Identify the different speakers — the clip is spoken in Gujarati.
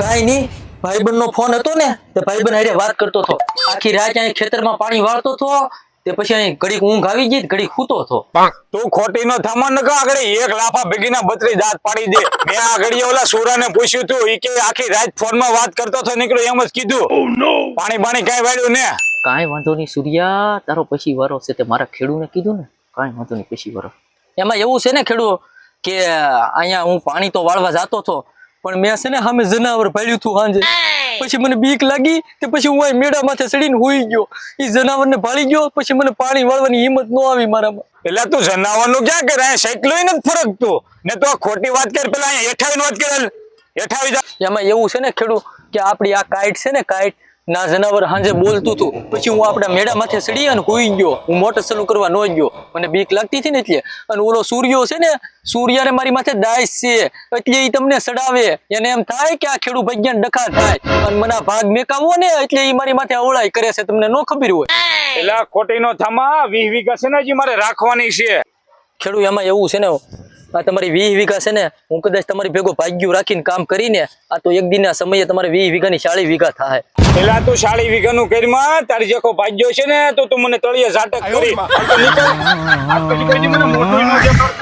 Speaker 1: કાંઈ નહીં. ભાઈબંધ નો ફોન હતો ને તે ભાઈબંધ હારે વાત કરતો હતો. આખી રાત અહીં ખેતરમાં પાણી વાળતો હતો તે પછી અહીં ઘડીક ઊંઘ આવી ગઈ ઘડીક સૂતો હતો.
Speaker 2: તું ખોટી નો થમણ ન આગળ એક લાફા ભેગીના બત્રી દાંત પાડી દે. મેં આ ઘડીએ ઓલા સુરાને પૂછ્યું તું ઈ કે આખી રાત ફોનમાં વાત કરતો હતો નીકળ્યો એમ જ કીધું. પાણી પાણી કઈ વાળ્યું ને?
Speaker 1: કાંઈ વાંધો નહીં સૂર્યા તારો પછી વારો છે તે મારા ખેડૂને કીધું ને કાંઈ વાંધો નહીં પછી વારો. એમાં એવું છે ને ખેડૂ કે અહીંયા હું પાણી તો વાળવા જતો હતો પણ મેં છે ને સામે જનાવર પાડ્યું હતું સાંજે પછી મને બીક લાગી તે પછી હું મેળા માથે ચડીને હોઈ ગયો. એ જનાવરને ભાળી ગયો પછી મને પાણી વાળવાની હિંમત ન આવી મારામાં.
Speaker 2: એટલે તું જનાવરનું ક્યાં કરે? સાયકલો નથી ફરકતું ને તો આ ખોટી વાત કર પેલા અહીંયા હેઠાવીને વાત કરે. હેઠાવી જા.
Speaker 1: એમાં એવું છે ને ખેડૂ કે આપણી આ કાઈટ છે ને કાઈટ ના જનાવર હાંજે બોલતું હતું પછી હું આપણા મેળા માથે ચડી અને હોઈ ગયો. હું મોટર ચાલુ કરવા ન ગયો. મને બીક લાગતી હતી ને એટલે. અને ઓલો સૂર્યો છે ને સૂર્યાને મારી માથે દાઈસ છે. એટલે એ તમને સડાવે એને એમ થાય કે આ ખેડૂ ભજ્ઞાન ડખા થાય. અને મને ભાગ મેકાવો ને એટલે એ મારી માથે અવળાઈ કરે છે. તમને ન ખબર હોય.
Speaker 2: એટલે ખોટી નો થમા વીસ વીઘા છે ને હજી મારે રાખવાની છે.
Speaker 1: ખેડૂત એમાં એવું છે ને આ તમારી વીસ વીઘા છે ને હું કદાચ તમારી ભેગો ભાગ્યું રાખીને કામ કરીને આ તો એક દિનના સમયે તમારે વીસ વીઘાની ચાળીસ વીઘા થાય.
Speaker 2: પેલા તું સાડી વીઘાનું કરીમાં તારી જેખો ભાગ્યો છે ને તો તું મને તળિયે ઝાટક કરી નીકળ. મને.